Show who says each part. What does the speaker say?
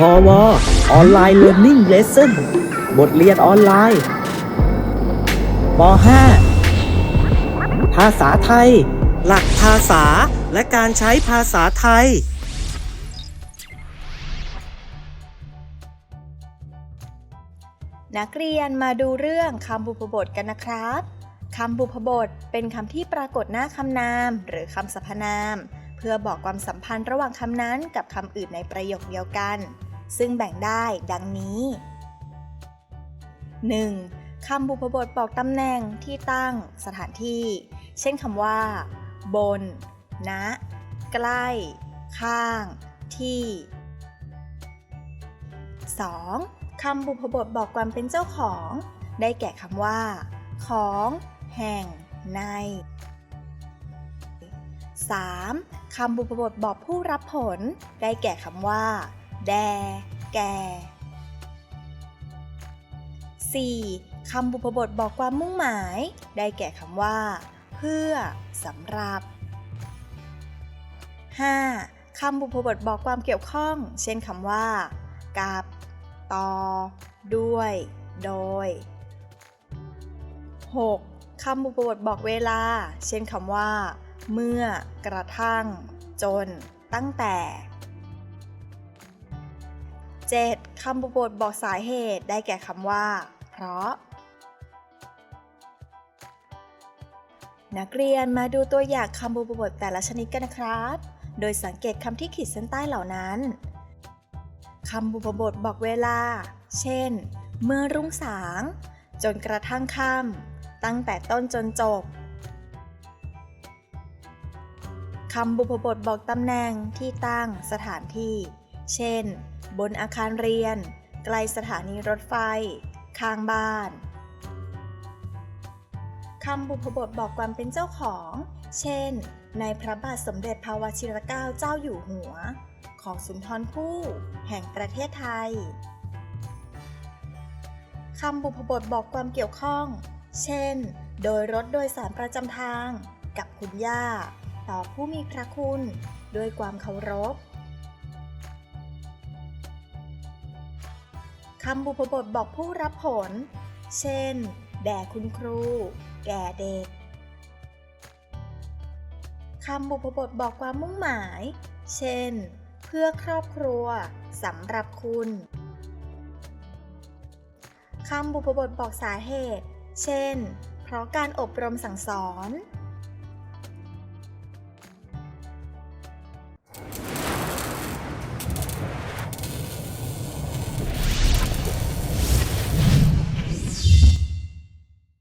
Speaker 1: พอวออนไลน์เรียน i ิ g เลส s o n บทเรียนออนไลน์ป .5 ภาษาไทย หลักภาษาและการใช้ภาษาไทย
Speaker 2: นักเรียนมาดูเรื่องคำบุพบทกันนะครับคำบุพบทเป็นคำที่ปรากฏหน้าคำนาม หรือคำสรรพนาม เพื่อบอกความสัมพันธ์ระหว่างคำนั้นกับคำอื่นในประโยคเดียวกัน ซึ่งแบ่งได้ดังนี้ 1. คำบุพบทบอกตำแหน่งที่ตั้งสถานที่ เช่นคำว่า บน ณ ใกล้ ข้าง ที่ 2. คำบุพบทบอกความเป็นเจ้าของ ได้แก่คำว่า ของ แห่ง ใน 3. คำบุพบทบอกผู้รับผล ได้แก่คำว่า แด แก่ 4. คำบุพบทบอกความมุ่งหมาย ได้แก่คำว่า เพื่อสำหรับ 5. คำบุพบทบอกความเกี่ยวข้อง เช่นคำว่า กับ ต่อ ด้วย โดย 6. คำบุพบทบอกเวลา เช่นคำว่า เมื่อกระทั่ง จน ตั้งแต่ 7. คำบุพบทบอกสาเหตุได้แก่คำว่า เพราะ นักเรียนมาดูตัวอย่างคำบุพบทแต่ละชนิดกันนะครับ โดยสังเกตคำที่ขีดเส้นใต้เหล่านั้น คำบุพบทบอกเวลา เช่น เมื่อรุ่งสาง จนกระทั่งค่ำตั้งแต่ต้นจนจบคำบุพบทบอกตำแหน่งที่ตั้งสถานที่ เช่น บนอาคารเรียน ไกลสถานีรถไฟ ข้างบ้านคำบุพบทบอกความเป็นเจ้าของ เช่น ในพระบาทสมเด็จพระวชิรเกล้าเจ้าอยู่หัว ของสุนทรภู่แห่งประเทศไทย คำบุพบทบอกความเกี่ยวข้อง เช่น โดยรถโดยสารประจำทาง กับคุณย่า ต่อผู้มีพระคุณ ด้วยความเคารพ คำบุพบทบอกผู้รับผล เช่น แด่คุณครู แก่เด็ก คำบุพบทบอกความมุ่งหมาย เช่น เพื่อครอบครัวสำหรับคุณ คำบุพบทบอกสาเหตุ เช่น เพราะการอบรมสั่งสอน